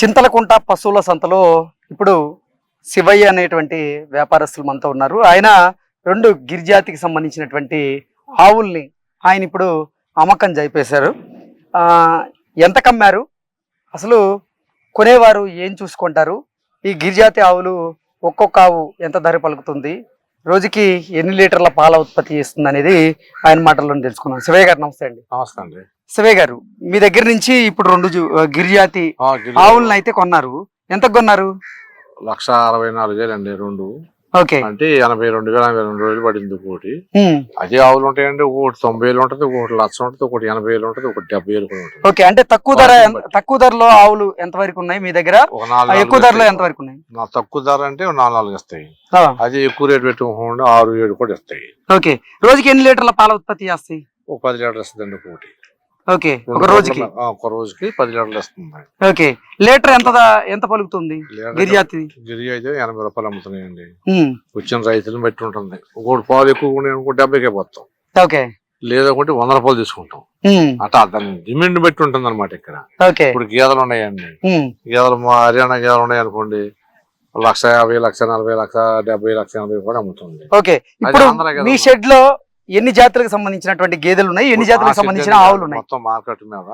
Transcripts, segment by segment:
చింతలకుంట పశువుల సంతలో ఇప్పుడు శివయ్య అనేటువంటి వ్యాపారస్తులు మనతో ఉన్నారు. ఆయన రెండు గిరిజాతికి సంబంధించినటువంటి ఆవుల్ని ఆయన ఇప్పుడు అమ్మకం జరిపేశారు. ఎంత కమ్మారు? అసలు కొనేవారు ఏం చూసుకుంటారు? ఈ గిరిజాతి ఆవులు ఒక్కొక్క ఆవు ఎంత ధర పలుకుతుంది? రోజుకి ఎన్ని లీటర్ల పాల ఉత్పత్తి చేస్తుంది అనేది ఆయన మాటల్లో తెలుసుకున్నాం శివయ్య గారు నమస్తే అండి. నమస్తే అండి. శివయ్య గారు మీ దగ్గర నుంచి ఇప్పుడు రెండు గిరిజాతి. ఆవులను అయితే కొన్నారు. ఎంత కొన్నారు? లక్ష అరవై నాలుగు వేలు అండి రెండు. అంటే ఎనభై రెండు వేల ఎనభై రెండు రోజులు పడింది ఒకటి అదే ఆవులు ఉంటాయండి ఒకటి తొంభై వేలు ఉంటుంది ఒకటి లక్ష ఉంటుంది ఒకటి ఎనభై వేలు ఉంటుంది ఒకటి డెబ్బై వేలు కూడా ఉంటుంది. ఓకే అంటే తక్కువ ధర. తక్కువ ధరలో ఆవులు ఎంత వరకు ఉన్నాయి మీ దగ్గర? ఎక్కువ ధరలో. ఎంత వరకు ఉన్నాయి? నా తక్కువ ధర అంటే నాలుగు నాలుగు ఇస్తాయి ఆ, అదే ఎక్కువ రేటు పెట్టుకోకుండా ఆరు ఏడు కూడా ఇస్తాయి ఓకే రోజుకి ఎన్ని లీటర్ల పాల ఉత్పత్తి చేస్తాయి? ఒక పది లీటర్లు ఇస్తుందండి ఒకటి ఓకే ఒక రోజుకి? ఒక రోజుకి పది లీటర్లు ఇస్తుంది ఓకే లీటర్ ఎంత ఎంత పలుకుతుంది? గిరిజాతి గిరి అయితే ఎనభై రూపాయలు అమ్ముతున్నాయండి. వచ్చిన రైతులను బట్టి ఉంటుంది. ఒకటి పాలు ఎక్కువ డెబ్బైకే పోతాం. ఓకే. లేదా ఒకటి వంద రూపాయలు తీసుకుంటాం. అట్లా దాని డిమాండ్ బట్టి ఉంటుంది అనమాట ఇక్కడ ఇప్పుడు గేదెలు ఉన్నాయండి. గేదెలు మా హర్యానా గేదెలు ఉన్నాయి అనుకోండి లక్ష యాభై లక్ష నలభై లక్ష డెబ్బై లక్ష ఎనభై కూడా అమ్ముతుంది. ఓకే. ఇప్పుడు మీ షెడ్లో ఎన్ని జాతులకు సంబంధించినటువంటి గేదెలు ఉన్నాయి? ఎన్ని జాతులకు సంబంధించిన ఆవులు ఉన్నాయి? మొత్తం మార్కెట్ మీద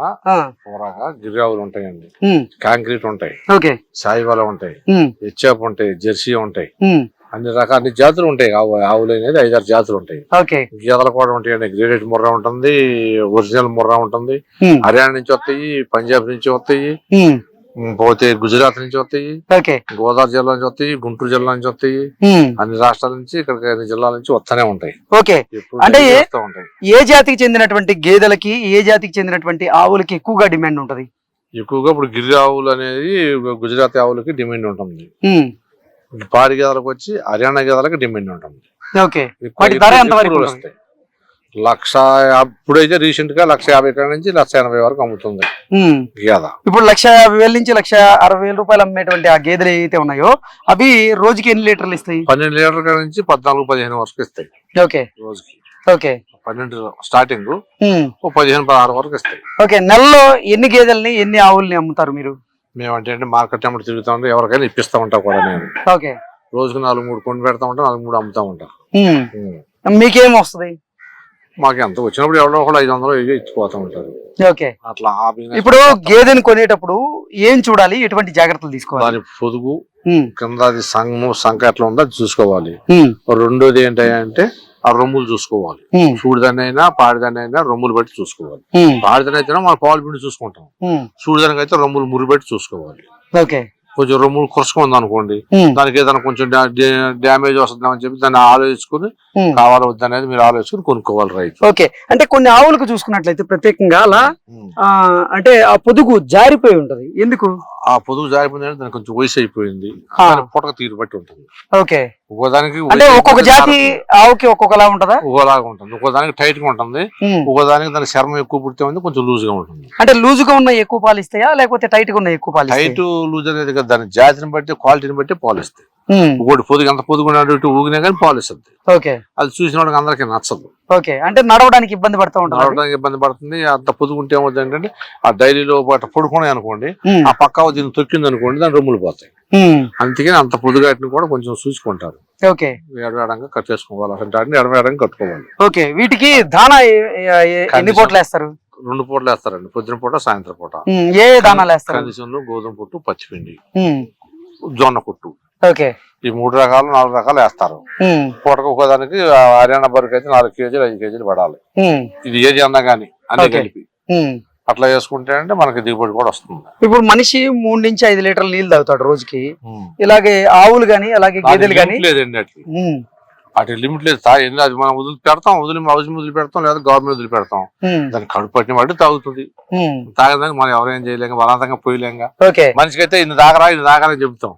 గిరి ఆవులు ఉంటాయండి. కాంక్రీట్ ఉంటాయి. ఓకే. సాయివాల ఉంటాయి. హెచ్ఎఫ్ ఉంటాయి జెర్సీ ఉంటాయి. అన్ని రకాల అన్ని జాతులు ఉంటాయి. ఆవు ఆవులు అనేది ఐదారు జాతులు ఉంటాయి. గేదెలు కూడా ఉంటాయండి. గ్రేడెడ్ ముర్రా ఉంటుంది ఒరిజినల్ ముర్రా ఉంటుంది. హర్యానా నుంచి వస్తాయి పంజాబ్ నుంచి వస్తాయి. పోతే గుజరాత్ నుంచి వస్తాయి. ఓకే. గోదావరి జిల్లా నుంచి వస్తాయి గుంటూరు జిల్లా నుంచి వస్తాయి. అన్ని రాష్ట్రాల నుంచి ఇక్కడికి అన్ని జిల్లాల నుంచి వస్తూనే ఉంటాయి. ఓకే. అంటే ఏ- జాతికి చెందినటువంటి గేదెలకి ఏ జాతికి చెందినటువంటి ఆవులకి ఎక్కువగా డిమాండ్ ఉంటది? ఎక్కువగా ఇప్పుడు గిరి ఆవులు అనేది గుజరాత్ ఆవులకి డిమాండ్ ఉంటుంది. పాడి గేదెలకు వచ్చి హర్యానా గేదెలకి డిమాండ్ ఉంటుంది. ఓకే. ధర ఎంత వరకు? వస్తాయి. లక్ష ఇప్పుడైతే రీసెంట్గా లక్ష యాభై కాడ నుంచి లక్ష ఎనభై వరకు అమ్ముతుంది. గేద ఇప్పుడు లక్ష యాభై వేల నుంచి లక్ష అరవై వేల రూపాయలు అమ్మేటువంటి ఆ గేదెలు ఏవైతే ఉన్నాయో అవి రోజుకి ఎన్ని లీటర్లు ఇస్తాయి? పన్నెండు లీటర్ కాడ నుంచి పద్నాలుగు పదిహేను వరకు ఇస్తాయి. ఓకే. రోజుకి. ఓకే. పన్నెండు స్టార్టింగ్ పదిహేను పదహారు వరకు ఇస్తాయి. ఓకే. నెలలో ఎన్ని గేదెల్ని ఎన్ని ఆవుల్ని అమ్ముతారు మీరు? మేము అంటే అంటే మార్కెట్ ఎమ్మటి తిరుగుతా ఉంటాం ఎవరికైనా ఇప్పిస్తా ఉంటా కూడా నేను ఓకే. రోజుకు నాలుగు మూడు కొని పెడతా ఉంటా నాలుగు మూడు అమ్ముతా ఉంటా. మీకేం వస్తుంది? మాకు ఎంత వచ్చినప్పుడు ఎవరో ఒకళ్ళు ఐదు వందలు ఇచ్చిపోతా ఉంటారు. ఓకే. అట్లా ఆ business ఇప్పుడు గేదెని కొనేటప్పుడు ఏం చూడాలి? ఎటువంటి జాగ్రత్తలు తీసుకోవాలి? దాని పొదుగు ఉమ్, కింద అది సంఘము సంఖ ఎట్లా ఉందో అది చూసుకోవాలి. ఉమ్, రెండోది ఏంటంటే ఆ రొమ్ములు చూసుకోవాలి. ఉమ్, చూడదాన్ని అయినా పాడిదాన్ని అయినా రొమ్ములు బట్టి చూసుకోవాలి. ఉమ్, అయితేనే మనం పాలు పిండి చూసుకుంటాం. ఉమ్, అయితే రొమ్ములు మురి పెట్టి చూసుకోవాలి. ఓకే. కొంచెం రొమ్ములు కురుసుకుంది అనుకోండి. దానికి ఏదైనా కొంచెం డ్యామేజ్ వస్తుందని చెప్పి దాన్ని ఆలోచించుకుని. కావాలా వద్దా అనేది మీరు ఆలోచించుకుని కొనుక్కోవాలి రైతు. ఓకే. అంటే కొన్ని ఆవులకు చూసుకున్నట్లయితే ప్రత్యేకంగా అలా అంటే ఆ పొదుగు జారిపోయి ఉంటది. ఎందుకు? ఆ పొదుగు జారిపోయిందంటే దానికి కొంచెం వయసు అయిపోయింది. పుటక తీరు బట్టి ఉంటుంది. ఓకే. ఒక్కోదానికి అంటే ఒక్కొక్క జాతి. ఆవుకి ఒక్కొక్కలా ఉంటదా ఒక్కోలాగా ఉంటుంది ఒక్కోదానికి టైట్గా ఉంటుంది. ఒక్కోదానికి దాని చర్మం ఎక్కువ పుడితే ఉంది కొంచెం లూజ్గా ఉంటుంది అంటే లూజ్గా ఉన్న ఎక్కువ పాలు ఇస్తాయా లేకపోతే టైట్గా ఉన్న ఎక్కువ పాలు? టైట్ లూజ్ అనేది కదా దాని జాతిని బట్టి క్వాలిటీని బట్టి పాలు ఇస్తాయి ఒకటి పొదుగు ఎంత పొదుగు ఉన్నాడు ఇటు ఊగినా కానీ పాలు ఇస్తుంది ఓకే అది చూసిన వాడికి అందరికీ నచ్చదు. ఓకే అంటే నడవడానికి ఇబ్బంది పడుతూ ఉంటారు నడవడానికి ఇబ్బంది పడుతుంది. అంత పొదుగు ఉంటే ఏమవుతుంది అంటే ఆ డైరీలో పాటు పడుకున్నాయి అనుకోండి ఆ పక్క దీన్ని తొక్కింది అనుకోండి దాని రొమ్ములు పోతాయి. అందుకని అంత పొదుగాటిని కూడా కొంచెం చూసుకుంటారు. ఓకే ఎడవేడంగా కట్ చేసుకోవాలి. వాటిని ఎడవేడంగా కట్టుకోవాలి. ఓకే వీటికి దానా ఎన్ని. పూటలు వేస్తారు? రెండు పూటలు వేస్తారండి. పొద్దున పూట సాయంత్రం పూట. ఏ దానాలు వేస్తారు? గోధుమ పుట్టు పచ్చిపిండి. జొన్న పుట్టు ఓకే. ఈ మూడు రకాలు నాలుగు రకాలు వేస్తారు. పూటకు ఒక్కోదానికి హర్యానా బరుకు అయితే నాలుగు కేజీలు ఐదు కేజీలు పడాలి. ఇది ఏది అన్నా గానీ అన్ని. కలిపి. అట్లా వేసుకుంటే అంటే మనకి దిగుబడి కూడా వస్తుంది. ఇప్పుడు మనిషి మూడు నుంచి ఐదు లీటర్ల నీళ్ళు తాగుతాడు రోజుకి. ఇలాగే ఆవులు గాని అలాగే గేదెలు గాని. లిమిట్ లేదండి అటు లిమిట్ లేదు. తా ఎన్ని అది మనం వదిలి పెడతాం వదిలి హౌస్ వదిలి పెడతాం లేదా గవర్నమెంట్ వదిలి పెడతాం. దాన్ని కడుపు పట్టిన బట్టి తాగుతుంది. ఉమ్, తాగడానికి మనం ఎవరేం చేయలేం బలవంతంగా పోయలేంగా. ఓకే. మనిషికి అయితే ఇన్ని దాగరా ఇన్ని దాగరా చెప్తాం.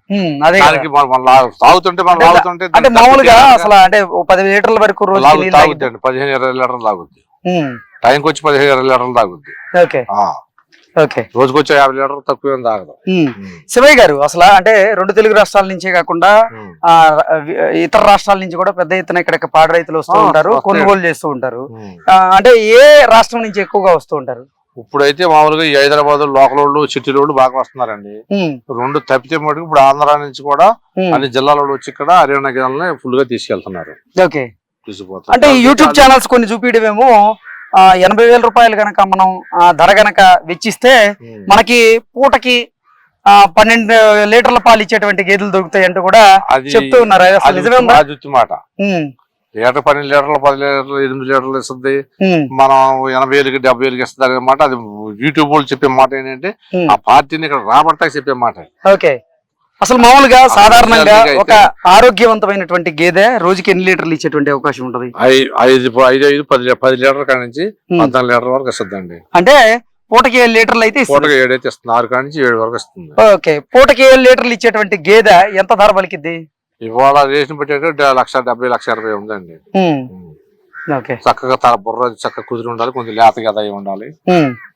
దానికి మనం తాగుతుంటే మనం అంటే లాగుతుంటే అంటే దానికి మామూలుగా. అసలు అంటే ఓ పది లీటర్ల వరకు తాగుద్ది పదిహేను ఇరవై లీటర్లు తాగుద్ది. టైంకి వచ్చి పదిహేను ఇరవై లీటర్లు తాగుద్ది. ఓకే. ఆ, ఓకే రోజుకి వచ్చే యాభై లీటర్లు తక్కువ తాగదు. శివయ్య గారు అసలు అంటే రెండు తెలుగు రాష్ట్రాల నుంచే కాకుండా. ఆ ఇతర రాష్ట్రాల నుంచి కూడా పెద్ద ఎత్తున ఇక్కడ పాడి రైతులు వస్తూ ఉంటారు. కొనుగోలు చేస్తూ ఉంటారు. అంటే ఏ రాష్ట్రం నుంచి ఎక్కువగా వస్తూ ఉంటారు? ఇప్పుడైతే మామూలుగా ఈ హైదరాబాద్ లోకల్ వాళ్ళు సిటీ వాళ్ళు బాగా వస్తున్నారండి. రెండు తప్పితే మటుకు ఇప్పుడు ఆంధ్ర నుంచి కూడా. అన్ని జిల్లాల వచ్చి ఇక్కడ హర్యానా గిన్నెలని ఫుల్గా తీసుకెళ్తున్నారు. అంటే యూట్యూబ్ ఛానల్స్ కొన్ని చూపించడమేమో ఎనభై వేల రూపాయలు గనక మనం ధర గనక వెచ్చిస్తే. మనకి పూటకి పన్నెండు లీటర్ల పాలు ఇచ్చేటువంటి గేదెలు దొరుకుతాయి అంటూ కూడా చెప్తూ ఉన్నారు. అసలు మాట లీటర్ పన్నెండు లీటర్లు పది లీటర్లు ఎనిమిది లీటర్లు ఇస్తుంది. మనం ఎనభై వేలకి డెబ్బై వేలకి ఇస్తుంది అనమాట అది యూట్యూబ్ వాళ్ళు చెప్పే మాట ఏంటంటే. ఆ పార్టీని ఇక్కడ రాబడతాకి చెప్పే మాట. ఓకే. అసలు మామూలుగా సాధారణంగా అయితే- ఒక ఆరోగ్యవంతమైనటువంటి గేదె రోజుకి ఎన్ని లీటర్లు ఇచ్చేటువంటి అవకాశం ఉంటది? ఐదు ఐదు ఐదు పది పది లీటర్ కాడి నుంచి. పద్నాలుగు లీటర్ వరకు ఇస్తుందండి అంటే పూటకి ఏడు లీటర్లు అయితే ఇస్తుంది. పూటగా ఏడైతే ఇస్తుంది. ఆరు కాడి నుంచి ఏడు వరకు ఇస్తుంది ఓకే. పూటకి ఏడు లీటర్లు ఇచ్చేటువంటి గేదె ఎంత ధర పలికిద్ది? ఇవాళ రేషన్ పెట్టేట లక్ష డెబ్బై లక్ష అరవై ఉందండి. చక్కగా తల బుర్ర చక్కగా కుదిరి ఉండాలి కొంచెం లేత కదా అయి ఉండాలి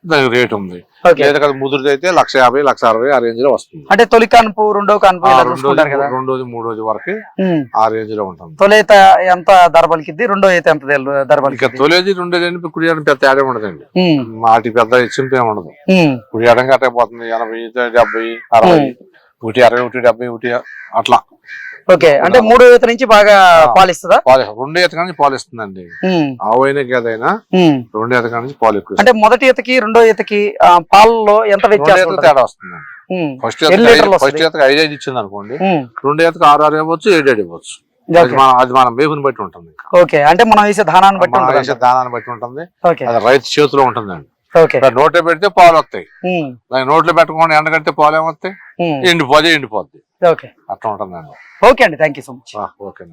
దానికి రేట్ ఉంది. లేదా కదా ముదురుది అయితే లక్ష యాభై లక్ష అరవై ఆ రేంజ్లో వస్తుంది. అంటే తొలి కాన్పు రెండో కాన్పు రెండోది రెండోది మూడోది వరకు. ఆ రేంజ్లో ఉంటుంది. తొలి ఈత ఎంత ధర పలికిద్ది రెండో ఈత ఎంత ధర- పలికిద్ది తొలేది రెండోది అని కుడి పెద్ద తేడా ఉండదండి. వాటి పెద్ద చింపే ఉండదు. కుడి ఎడం గట్టే పోతుంది ఎనభై డెబ్బై అరవై ఒకటి అరవై ఒకటి డెబ్బై ఒకటి అట్లా. ఓకే అంటే మూడో ఈత నుంచి బాగా పాలిస్తుందా? పాలు రెండు ఈత కానీ పాలు ఇస్తుందండి ఉమ్, ఆవైనా గేదైనా. రెండు ఈత కానీ పాలు ఎక్కువ. అంటే మొదటి ఈతకి రెండో ఈతకి పాలలో ఎంత వ్యత్యాసం? తేడా వస్తుందండి. ఉమ్, ఫస్ట్ ఫస్ట్ వస్తుంది? ఈతకు ఐదు ఐదు ఇచ్చింది అనుకోండి. రెండు ఈతకు ఆరు ఆరు ఇవ్వచ్చు ఏడు ఏడు ఇవ్వచ్చు. అది. మన మేపుని బట్టి ఉంటుంది ఓకే అంటే మనం వేసే ధానాన్ని బట్టి ఉంటుంది వేసే దానాన్ని బట్టి ఉంటుంది. అది రైతు చేతిలో ఉంటుందండి. నోట్లో పెడితే పాలు వస్తాయి దాని నోట్లో పెట్టకుండా ఎండగడితే పాలు ఏమొస్తాయి ఉమ్, ఎండిపోతే ఎండిపోద్ది. ఓకే అట్లా ఉంటుందండి ఓకే అండి. Thank you so much okay